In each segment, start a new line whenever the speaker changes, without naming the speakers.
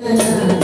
嗯，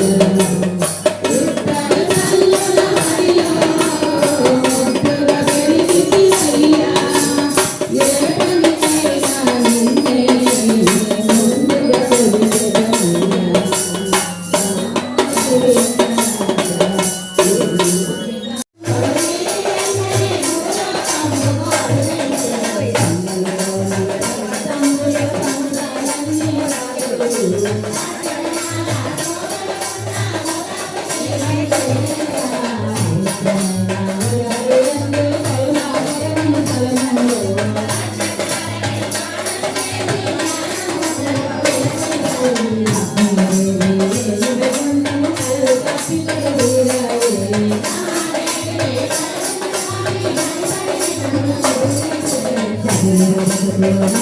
మన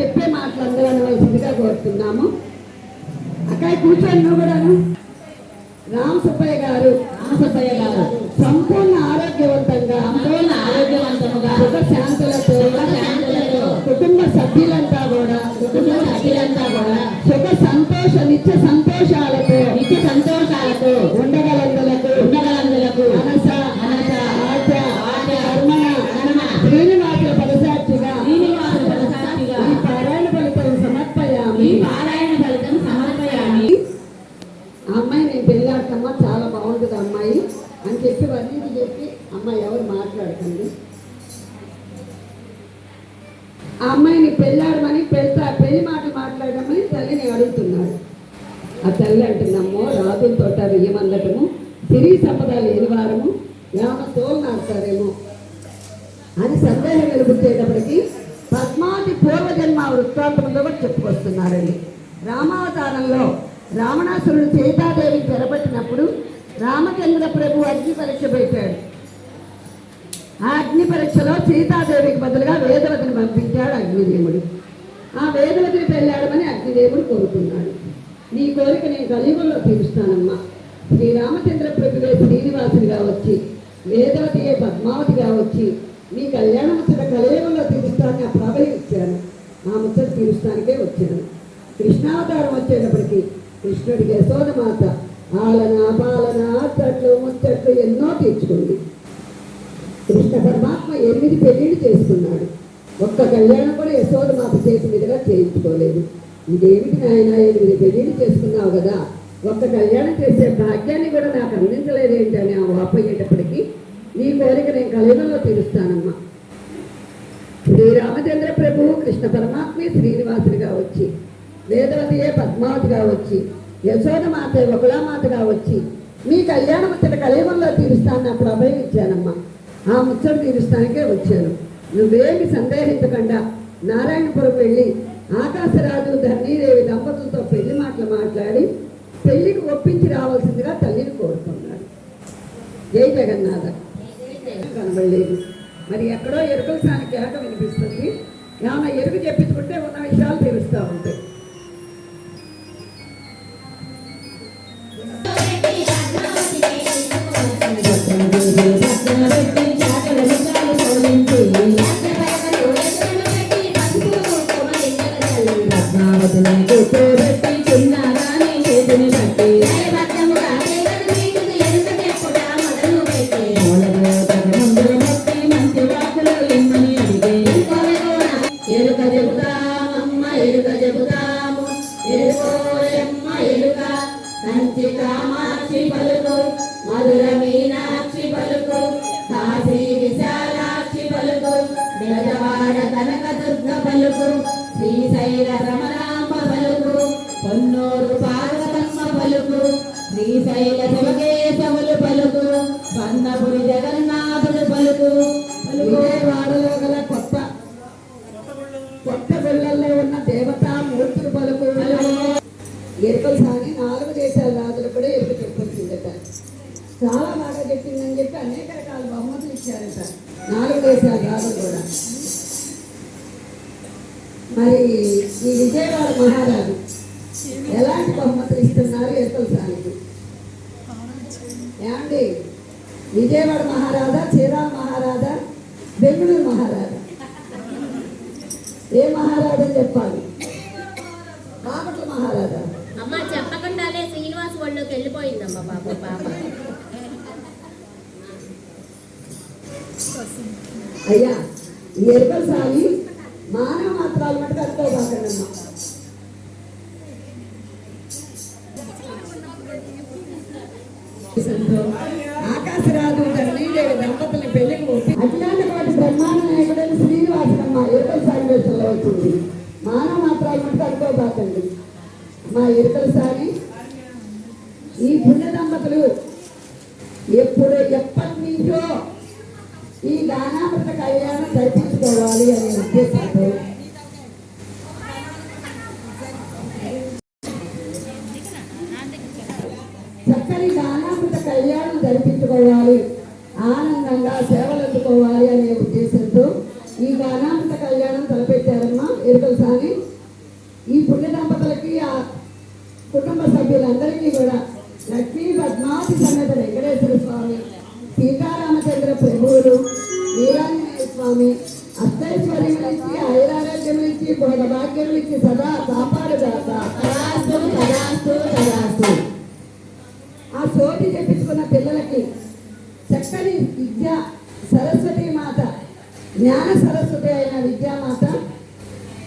చెప్పే మాటలు అందరూ అనవలసిందిగా కోరుతున్నాము. అక్కడ కూర్చొని నువ్వు కూడాను. రామ సుబ్బయ్య గారు
రామసుబ్బయ్య గారు
సంపూర్ణ ఆరోగ్యవంతంగా
సంపూర్ణ ఆరోగ్యవంతముగా
సుఖ శాంతులతో అని చెప్పి వర్ణించి చెప్పి అమ్మాయి ఎవరు మాట్లాడకండి. ఆ అమ్మాయిని పెళ్ళాడమని పెళ్తా పెళ్ళి మాట మాట్లాడమని తల్లిని అడుగుతున్నాడు. ఆ తల్లి అంటుందమ్మో రాజుల తోట వెయ్యమందటము సిరి సంపద లేని వారము గ్రామ తోలునాడతారేమో అని సందేహం వెలుగుచ్చేటప్పటికి పద్మావతి పూర్వజన్మ వృత్తాంతంలో కూడా చెప్పుకొస్తున్నారండి రామావతారంలో రావణాసురుడు సీతాదేవిని రామచంద్ర ప్రభు అగ్ని పరీక్ష పెట్టాడు. ఆ అగ్ని పరీక్షలో సీతాదేవికి బదులుగా వేదవతిని పంపించాడు అగ్నిదేవుడు. ఆ వేదవతిని పెళ్ళాడమని అగ్నిదేవుడు కోరుకున్నాడు నీ కోరిక నేను కలియుగంలో తీరుస్తానమ్మా. శ్రీరామచంద్ర ప్రభువే శ్రీనివాసుడిగా వచ్చి వేదవతియే పద్మావతిగా వచ్చి నీ కళ్యాణ ముచ్చట కలియుగంలో తీరుస్తానని ఆ ప్రభ ఇచ్చాను ఆ ముచ్చట తీరుస్తానికే వచ్చాను కృష్ణావతారం వచ్చేటప్పటికి కృష్ణుడికి యశోదమాత ఆలన పాలన అట్టట్లు ముచ్చట్లు ఎన్నో తీర్చుకుంది. కృష్ణ పరమాత్మ ఎనిమిది పెళ్ళిళ్ళు చేసుకున్నాడు. ఒక్క కళ్యాణం కూడా యశోద మాత చేతి మీదుగా చేయించుకోలేదు. ఇదేమిటి నాయన ఎనిమిది పెళ్ళిళ్ళు చేసుకున్నావు కదా? ఒక్క కళ్యాణం చేసే భాగ్యాన్ని కూడా నాకు అందించలేదు ఏంటని ఆ వాపోయేటప్పటికీ నీ కోరిక నేను కలియుగంలో తీరుస్తానమ్మా. శ్రీరామచంద్ర ప్రభువు కృష్ణ పరమాత్మే శ్రీనివాసుడిగా వచ్చి వేదవతియే పద్మావతిగా వచ్చి యశోద మాత వచ్చి మీ కళ్యాణ ముచ్చట కలియుగంలో తీరుస్తాను అప్పుడు అభయం ఇచ్చానమ్మా. ఆ ముచ్చట తీరుస్తానికే వచ్చాను. నువ్వేమి సందేహించకుండా నారాయణపురం వెళ్ళి ఆకాశరాజు ధరణీదేవి దంపతులతో పెళ్ళి మాటలు మాట్లాడి పెళ్ళికి ఒప్పించి రావాల్సిందిగా తల్లిని కోరుకున్నాడు. జై జగన్నాథ. కనబడలేదు. మరి ఎక్కడో ఎరుకల సాని కేక వినిపిస్తుంది. ఏమైనా ఎరుకు చెప్పించుకుంటే ఉన్న విషయాలు తెలుస్తూ ఉంటాయి.
శ్రీశైల రమణాంబ
సానికి ఏమండి? విజయవాడ మహారాజా చీరాల మహారాజా బెంగళూరు మహారాజా. ఏ మహారాజా చెప్పాలి? బాపట్ల మహారాజా.
అమ్మ చెప్పకుండానే శ్రీనివాస్ ఒళ్ళోకి వెళ్ళిపోయిందమ్మా పాప పాప.
అయ్యా ఎరుకల సాని మానవ మాత్రాలు మటుకు అనుకోబాకండమ్మా ఆకాశరాజు శ్రీదేవి దంపతుల్ని పెళ్ళికి ఒప్పి అఖిలాండ కోటి బ్రహ్మాండ నాయకుడైన శ్రీనివాసనమ్మ ఎరుకల సాని వేషంలో వచ్చింది. మానవ మాత్రాలు మటుకు అనుకోబాకండి మా ఎరుకల సారి ఈ పుణ్య దంపతులు ఎప్పుడు ఎప్పటి నుంచో ఈ గానామృత కళ్యాణం జరిపించుకోవాలి అనే ఉద్దేశంతో చక్కని గానామృత కళ్యాణం జరిపించుకోవాలి ఆనందంగా సేవలు అందుకోవాలి అనే ఉద్దేశంతో ఈ గానాంత కళ్యాణం తలపెట్టారమ్మా ఎరుకల సాని ఈ పుణ్య దంపతులకి ఆ కుటుంబ సభ్యులందరికీ కూడా లక్ష్మీ పద్మావతి సమేత వెంకటేశ్వర స్వామి సీతారామచంద్ర ప్రభువులు వీరాంజనేయ స్వామి అష్టైశ్వర్యములిచ్చి ఐరారోగ్యములిచ్చి భోగ భాగ్యములిచ్చి సదా కాపాడు విద్య సరస్వతి మాత జ్ఞాన సరస్వతి అయిన విద్యామాత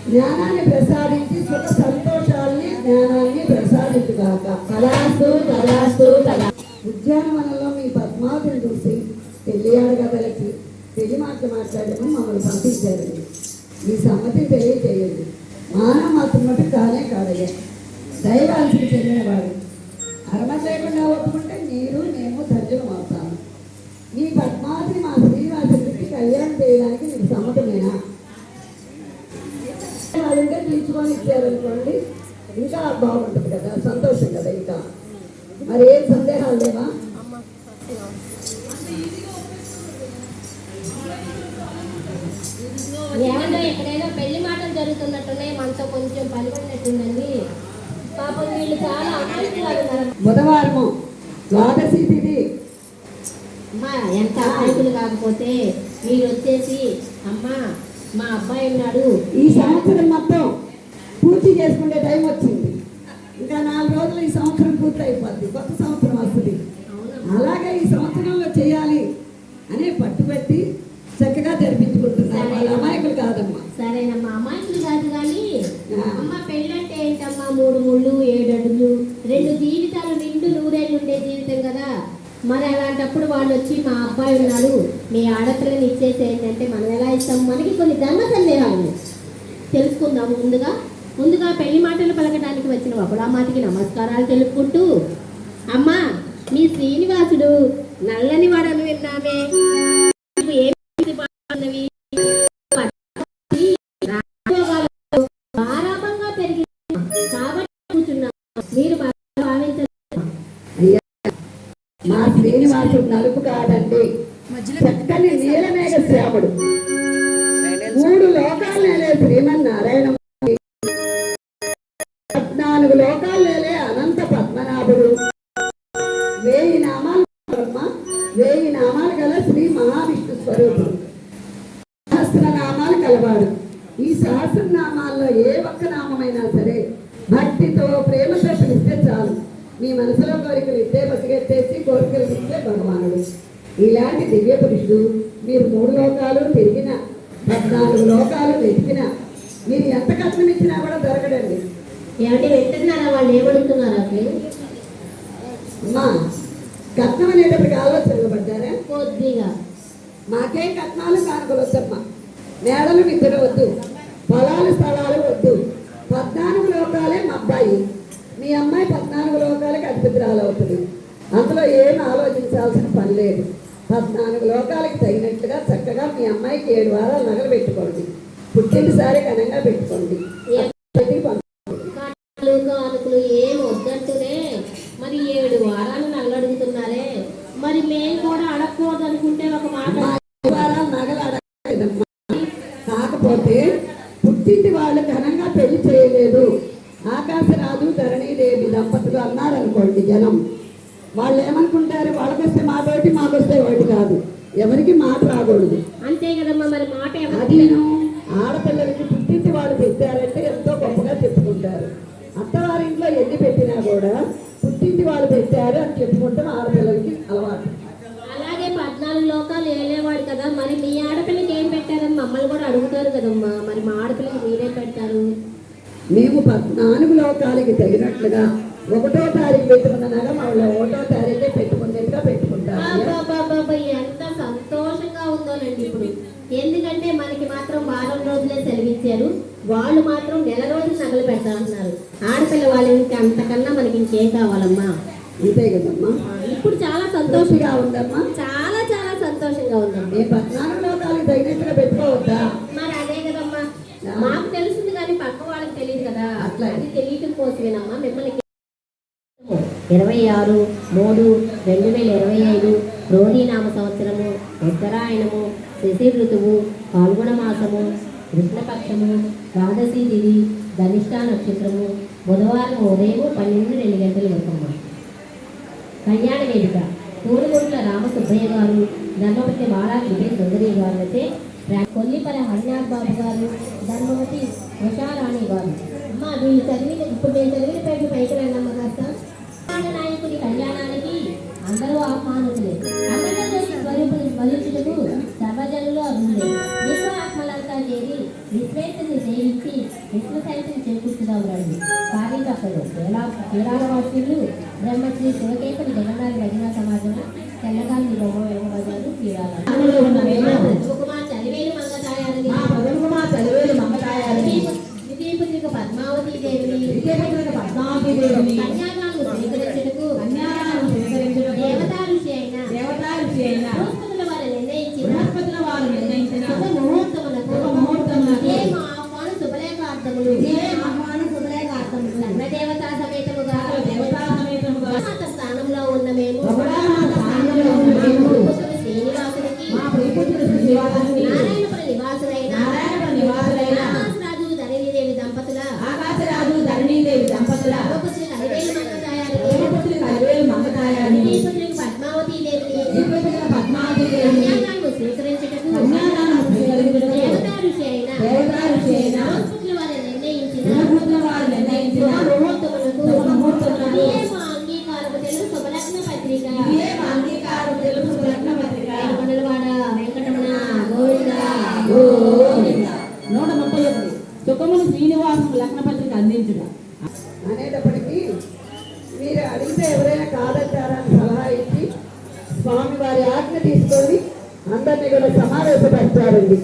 జ్ఞానాన్ని ప్రసాదించి సుఖ సంతోషాల్ని జ్ఞానాన్ని ప్రసాదించుగాక.
కళాస్తు కళాస్తు తదా.
ఉద్యానవనంలో మీ పద్మావతిని చూసి పెళ్ళి ఆడగదలకి పెళ్ళి మాటలు మాట్లాడమని మమ్మల్ని పంపించారండి మీ సమ్మతి తెలియజేయండి మానవ మాత్రం మటు కానే కాదయ్యా. దైవాల్సి చెందినవాడు. అరమ లేకుండా ఒప్పుకుంటే మీరు మేము సజ్జనం అవుతాం. మీ పద్మావతిని మా శ్రీనివాసుడికి కళ్యాణం చేయడానికి మీకు సమ్మతమేనా? వాళ్ళంటే తీసుకొని ఇచ్చారనుకోండి ఇంకా బాగుంటుంది కదా సంతోషం కదా ఇంకా. మరి ఏం సందేహాలు లేవా?
ఏమన్నా ఎక్కడైనా పెళ్ళి మాటలు జరుగుతున్నట్టున్నాయి మనతో కొంచెం పని పడినట్టుందండి పాపం వీళ్ళు చాలా
బుధవారము ద్వాదశి
అమ్మా ఎంత అమాయకులు కాకపోతే మీరు వచ్చేసి అమ్మా మా అబ్బాయి ఉన్నాడు.
ఈ సంవత్సరం మొత్తం పూర్తి చేసుకునే టైం వచ్చింది. ఇంకా నాలుగు రోజులు ఈ సంవత్సరం పూర్తి అయిపోద్ది కొత్త సంవత్సరం వస్తుంది. అలాగే ఈ సంవత్సరంలో చేయాలి అనే పట్టుబట్టి చక్కగా జరిపించుకుంటున్నారు. అమాయకులు కాదమ్మా.
సరేనమ్మా అమాయకులు కాదు కానీ. అమ్మ పెళ్ళంటే ఏంటమ్మా? మూడు ముళ్ళు ఏడు అడుగులు రెండు జీవితాలు నిండు నూరేళ్ళు ఉండే జీవితం కదా. మరి అలాంటప్పుడు వాళ్ళు వచ్చి మా అబ్బాయి ఉన్నాడు మీ ఆడపిల్లని ఇచ్చేసి ఏంటంటే మనం ఎలా ఇస్తాం? మనకి కొన్ని ధర్మ సందేహాలు తెలుసుకుందాము ముందుగా. ముందుగా పెళ్ళి మాటలు పలకడానికి వచ్చిన వకులామాతకి నమస్కారాలు తెలుపుకుంటూ అమ్మా మీ శ్రీనివాసుడు నల్లని వాడని విన్నామే.
చక్కని నీలమేఘ శ్యాముడు మూడు లోకాలు నేలే శ్రీమన్నారాయణ పద్నాలుగు లోకాలు నేలే అనంత పద్మనాభుడు. వేయి నామాలు బ్రహ్మ వేయి నామాలు గల శ్రీ మహావిష్ణు స్వరూపుడు సహస్రనామాలు కలవాడు. ఈ సహస్రనామాల్లో ఏ ఒక్క నామమైనా సరే భక్తితో ప్రేమతో పిలిస్తే చాలు. మీ మనసులో కోరికలు ఇస్తే బతికెత్తేసి కోరికలు ఇస్తే భగవానుడు. ఇలాంటి దివ్య పురుషుడు మీరు మూడు లోకాలు తిరిగిన పద్నాలుగు లోకాలు వెతికిన మీరు ఎంత కష్టం ఇచ్చినా కూడా దొరకడండి.
ఏమంటే వింటున్నారా వాళ్ళు? ఏమడుగుతున్నారు
అమ్మా కట్నం అనేటప్పటికి ఆలోచనలు పడ్డారా?
కొద్దిగా.
మాకేం కట్నాలు కానుకలు వద్దమ్మా నేడలు విద్యలు వద్దు పొలాలు స్థలాలు వద్దు. పద్నాలుగు లోకాలే మా అబ్బాయి. మీ అమ్మాయి పద్నాలుగు లోకాలకి అధిపతిరాలు అవుతుంది అందులో ఏం ఆలోచించాల్సిన పని లేదు. పద్నాలుగు లోకాలకి తగినట్టుగా చక్కగా మీ అమ్మాయికి ఏడు వారాలు నగలు పెట్టుకోండి. పుట్టినసారి ఘనంగా పెట్టుకోండి. వాళ్ళు పెట్టారు అని చెప్పుకుంటాం ఆడపిల్లలకి అలవాటు.
అలాగే పద్నాలుగు లోకాలు ఏలేవాడు కదా మరి మీ ఆడపిల్లకి ఏం పెట్టారని మమ్మల్ని కూడా అడుగుతారు కదమ్మా. మరి మా ఆడపిల్లకి మీరేం పెడతారు?
మేము పద్నాలుగు లోకాలకి తగినట్లుగా ఒకటో తారీఖు పెట్టుకున్న నగ వాళ్ళు ఒకటో తారీఖే పెట్టుకునేట్టుగా పెట్టుకుంటారు.
ఎంత సంతోషంగా ఉందోనండి ఇప్పుడు. ఎందుకంటే మనకి మాత్రం వారం రోజులే సెలవిచ్చారు. వాళ్ళు మాత్రం నెల రోజులు నగలు పెడతా అంటున్నారు. ఆడపిల్ల వాళ్ళకి అంతకన్నా మనకి ఇంకేం కావాలమ్మా?
అంతే కదమ్మా.
ఇప్పుడు చాలా సంతోషంగా
ఉందమ్మా.
చాలా చాలా సంతోషంగా ఉందమ్మా.
మేము పద్నాలుగు లోకాలకి తగినట్టుగా పెట్టుకోవద్దా?
మరి అదే కదమ్మా. మాకు తెలుస్తుంది కానీ పక్క వాళ్ళకి తెలియదు కదా.
అట్లా.
అది తెలియటం కోసమేనమ్మా. మిమ్మల్ని ఇరవై ఆరు మూడు రెండు వేల ఇరవై ఐదు రోహినామ సంవత్సరము ఉత్తరాయణము శశి ఋతువు పాల్గొన మాసము కృష్ణపక్షము ద్వాదశి తిథి ధనిష్ట నక్షత్రము బుధవారం ఉదయం పన్నెండు రెండు గంటల వరకమ్మా కళ్యాణ వేదిక తోడుగుంట్ల రామసుబ్బయ్య గారు ధర్మవతి బాలా కృపే సుందరి గారు అయితే హరినాథ్ బాబు గారు ధర్మవతి ఉషారాణి గారు. అమ్మ వీళ్ళు చదివిన ఇప్పుడు నేను చదివిన పేరు పైకి రండమ్మ కాస్త? నాయకుడి కళ్యాణానికి అందరూ ఆహ్వానితులే అమరజ్యోతి స్వరూపుని స్మరించుటకు సర్వజనులు అభివృద్ధి సేవించి విశ్వశాంతిని చేకూర్చుదాం రండి కార్యకర్తలు కేరళ వాసులు బ్రహ్మశ్రీ శివకేశవ జగన్నాథ
నూట ముప్పై ఒకటి. సుఖములు శ్రీనివాసం లగ్న పత్రిక అందించుట.
అనేటప్పటికీ మీరు అడిగితే ఎవరైనా కాదంటారని సలహా ఇచ్చి స్వామి వారి ఆజ్ఞ తీసుకొని అందరినీ కూడా సమావేశపరిచారండి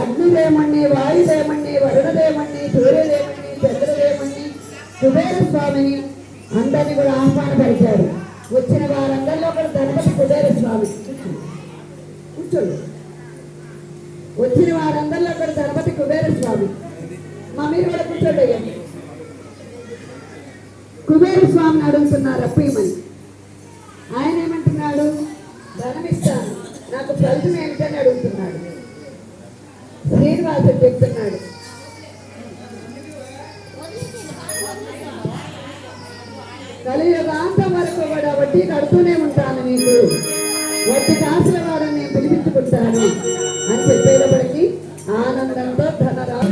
అగ్నిదేమణ్ణి వాయుదేమణ్ణి వరుణదేమణ్ణి సూర్యదేమణ్ణి
చంద్రదేవుణ్ణి కుబేర స్వామిని అందరినీ కూడా ఆహ్వానపరిచారు. వచ్చిన వారందరిలో ఒకడు గణపతి కుబేర స్వామి కూర్చోండి. వచ్చిన వారందరిలో అక్కడ గణపతి కుబేరస్వామి. మా మీరు కూడా కూర్చోండి కుబేరస్వామిని అడుగుతున్నారు అప్పయ్యమని ఆయన ఏమంటున్నాడు? ధనం ఇస్తాను. నాకు ఫలితం ఏమిటని అడుగుతున్నాడు. శ్రీనివాసుడు చెప్తున్నాడు. కలియుగాంతం వరకు కూడా వడ్డీ కడుతూనే ఉంటాను నీకు. వడ్డీ కాసుల వారిని నేను పిలిపించుకుంటాను. అని చెప్పేటప్పటికి ఆనందంతో ధనరాజు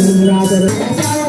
అమ్మాయి